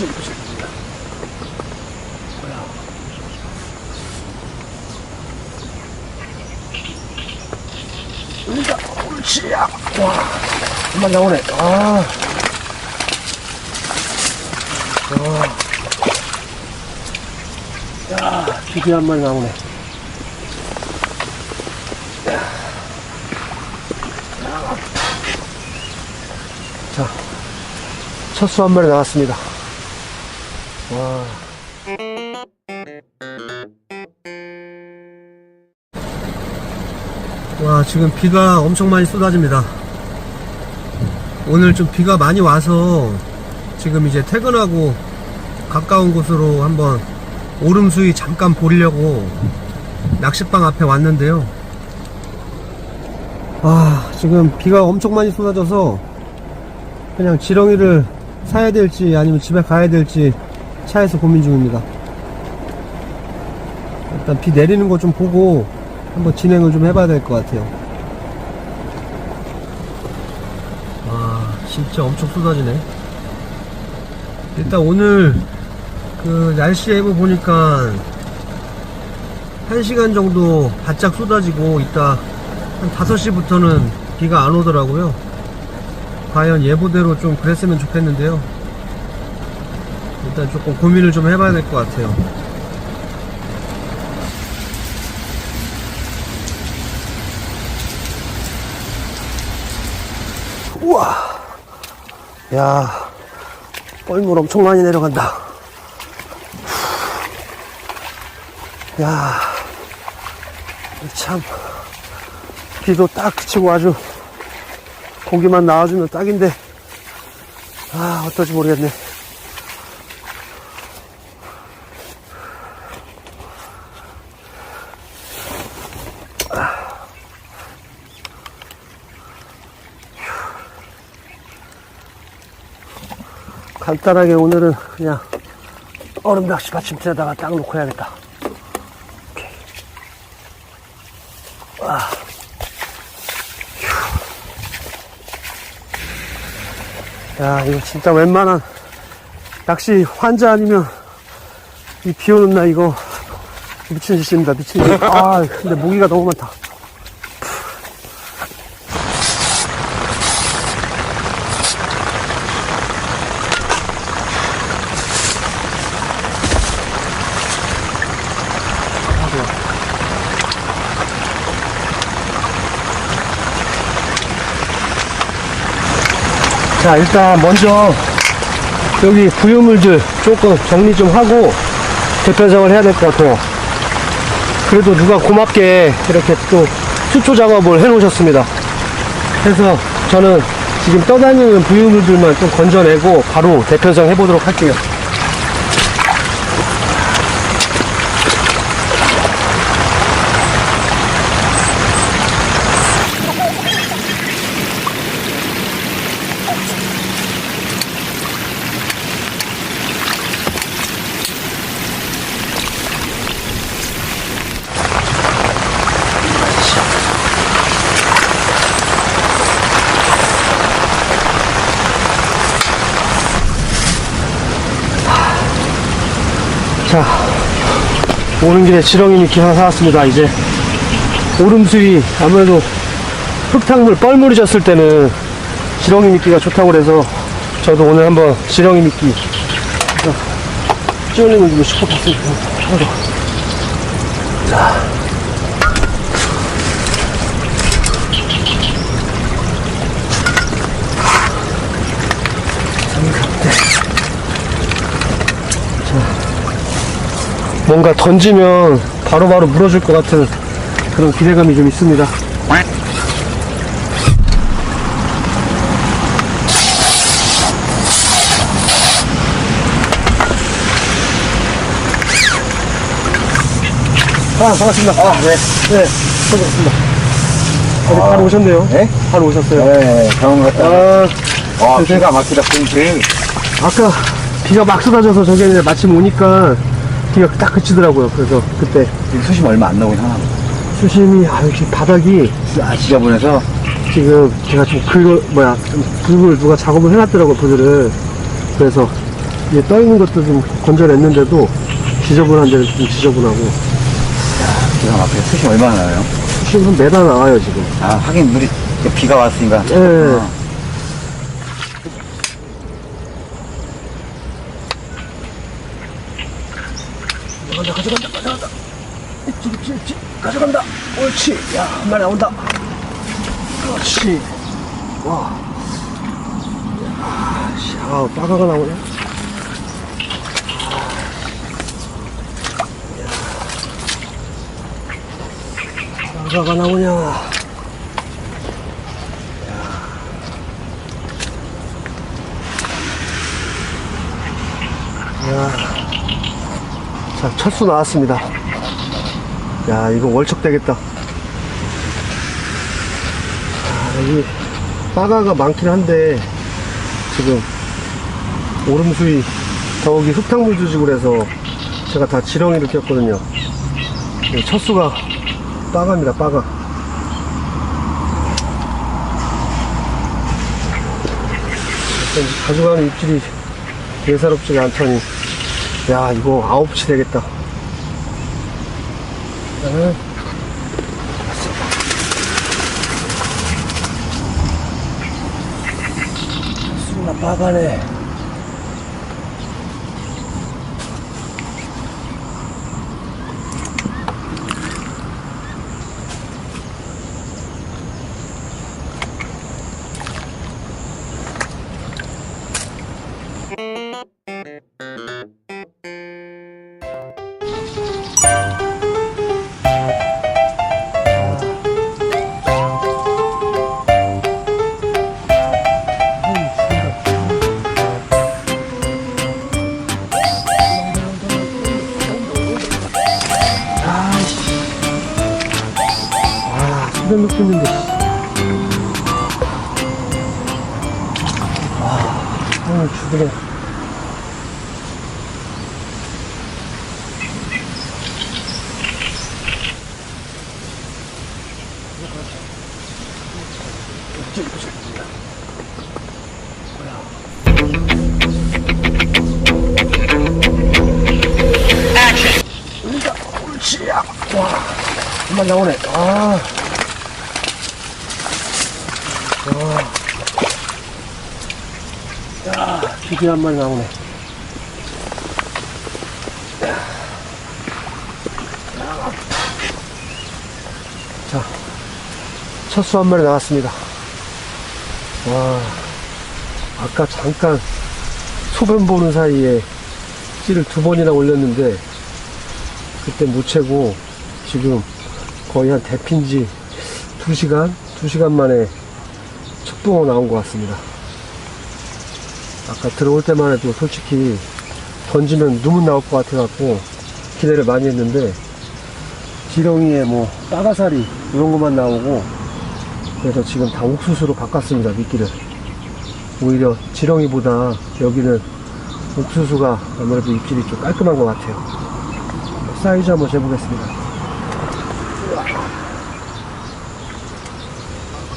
저기 보자. 뭐야. 여기다, 옳지. 야. 와, 한번 나오네. 아. 와. 야, 드디어 한 마리 나오네. 자, 첫수 한 마리 나왔습니다. 와. 와, 지금 비가 엄청 많이 쏟아집니다. 오늘 좀 비가 많이 와서 지금 이제 퇴근하고 가까운 곳으로 한번 오름수위 잠깐 보려고 낚싯방 앞에 왔는데요. 아, 지금 비가 엄청 많이 쏟아져서 그냥 지렁이를 사야 될지 아니면 집에 가야 될지 차에서 고민 중입니다. 일단 비 내리는 거 좀 보고 한번 진행을 좀 해봐야 될 것 같아요. 와, 진짜 엄청 쏟아지네. 일단 오늘 그 날씨 앱을 보니까 1시간 정도 바짝 쏟아지고 이따 한 5시부터는 비가 안 오더라고요. 과연 예보대로 좀 그랬으면 좋겠는데요. 일단 조금 고민을 좀 해봐야 될 것 같아요. 우와! 야, 뻘물 엄청 많이 내려간다. 야, 참, 비도 딱 그치고 아주 고기만 나와주면 딱인데, 아, 어떨지 모르겠네. 간단하게 오늘은 그냥 얼음 낚시 받침대에다가 딱 놓고 해야겠다. 휴. 야, 이거 진짜 웬만한 낚시 환자 아니면 이 비 오는 날 이거 미친 짓입니다. 미친 짓. 아, 근데 모기가 너무 많다. 자, 일단 먼저 여기 부유물들 조금 정리 좀 하고 대편성을 해야 될 것 같아요. 그래도 누가 고맙게 이렇게 또 수초 작업을 해 놓으셨습니다. 그래서 저는 지금 떠다니는 부유물들만 좀 건져내고 바로 대편성 해보도록 할게요. 오는 길에 지렁이 미끼 하나 사왔습니다. 이제 오름수위 아무래도 흙탕물 뻘물이 졌을 때는 지렁이 미끼가 좋다고 그래서 저도 오늘 한번 지렁이 미끼 찌울림을 좀 시켜봤으니까 하고 자. 삼각대. 뭔가 던지면 바로 바로 물어줄 것 같은 그런 기대감이 좀 있습니다. 아, 반갑습니다. 아, 네. 네, 반갑습니다. 어디 바로 오셨네요. 네? 바로 오셨어요. 네, 병원 갔다. 아, 아, 비가 막히다 보니 아까 비가 막 쏟아져서 이제 마침 오니까 비가 딱 그치더라고요. 그래서 그때 수심 얼마 안 나오긴 하나. 수심이, 아, 역시 바닥이 아, 지저분해서 지금 제가 좀 긁어 뭐야 좀 붓을 누가 작업을 해놨더라고 붓을 그래서 이제 떠 있는 것도 좀 건져냈는데도 지저분한 데는 좀 지저분하고 기가 막히게 수심 얼마나 나요? 수심 한 매달 나와요 지금 아, 하긴 물이, 비가 왔으니까. 예. 어. 가져간다 가져간다 가져간다 있지 있지 있지 가져간다. 옳지. 야 한 마리 나온다. 그렇지. 와. 야, 씨, 아 빠가가 나오네. 빠가가 나오냐. 야. 자, 첫수 나왔습니다. 야, 이거 월척 되겠다. 아, 여기 빠가가 많긴 한데, 지금, 오름수위, 저기 흙탕물 주지고 그래서 제가 다 지렁이를 꼈거든요. 네, 첫수가 빠가입니다, 빠가. 가져가는 입질이 예사롭지가 않더니, 야, 이거 아홉치 되겠다. 응. 수나 빠가네. 아, 수변 느낌인데. 아, 오늘 죽으네. 옳지, 야. 와, 한번 나오네. 아. 야, 드디어 한 마리 나오네. 자, 첫수 한 마리 나왔습니다. 와, 아까 잠깐 소변 보는 사이에 찌를 두 번이나 올렸는데, 그때 못 채고, 지금 거의 한 대핀지 두 시간? 두 시간 만에 첫 붕어 나온 것 같습니다. 아까 들어올 때만 해도 솔직히 던지면 눈물 나올 것 같아갖고 기대를 많이 했는데 지렁이에 뭐 빠가사리 이런 것만 나오고 그래서 지금 다 옥수수로 바꿨습니다 미끼를. 오히려 지렁이보다 여기는 옥수수가 아무래도 입질이 좀 깔끔한 것 같아요. 사이즈 한번 재보겠습니다.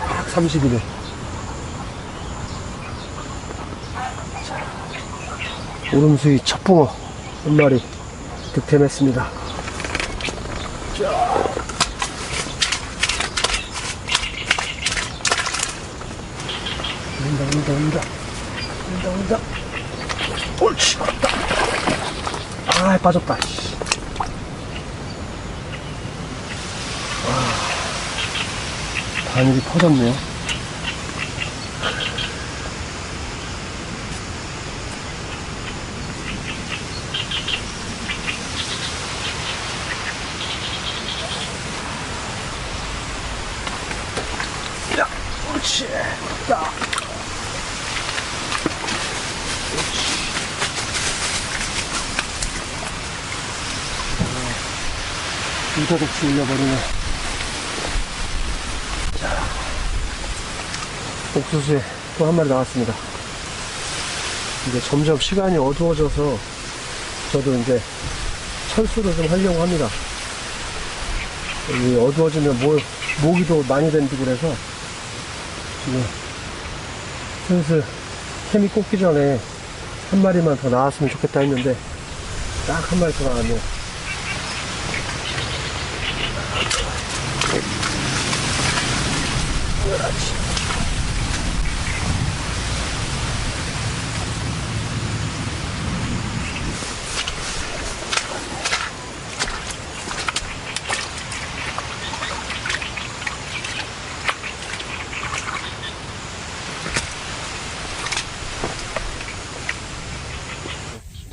딱 30이네 오름수위 첫붕어 한 마리 득템했습니다. 자. 온다, 온다, 온다. 온다, 온다. 옳지, 맞다. 아, 빠졌다. 바늘이 퍼졌네요. 이가독수 올려버리네. 자, 옥수수에 또 한 마리 나왔습니다. 이제 점점 시간이 어두워져서 저도 이제 철수를 좀 하려고 합니다. 여기 어두워지면 모, 모기도 많이 된다고 그래서 지금 슬슬 캠이 꽂기 전에 한 마리만 더 나왔으면 좋겠다 했는데 딱 한 마리 더 나왔네.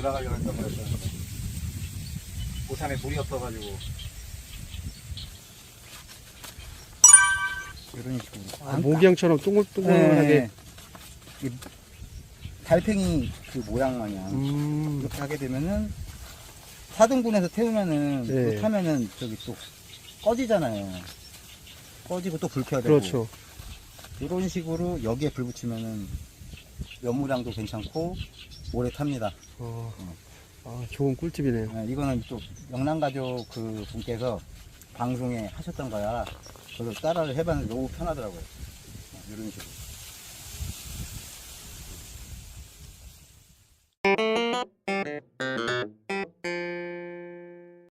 들어가려고 했던 거였었는데. 고산에 물이 없어가지고. 이런 식으로. 아, 모기향처럼 동글동글하게. 네. 이 달팽이 그 모양 마냥. 음, 이렇게 하게 되면은 사등분해서 태우면은 네. 그거 타면은 저기 또 꺼지잖아요. 꺼지고 또 불 켜야 되고. 그렇죠. 이런 식으로 여기에 불 붙이면은 연무량도 괜찮고 오래 탑니다. 어, 아, 좋은 꿀팁이네요. 네, 이거는 또 영남 가족 그 분께서 방송에 하셨던 거야. 저도 따라를 해봤는데 너무 편하더라고요. 네, 이런 식으로.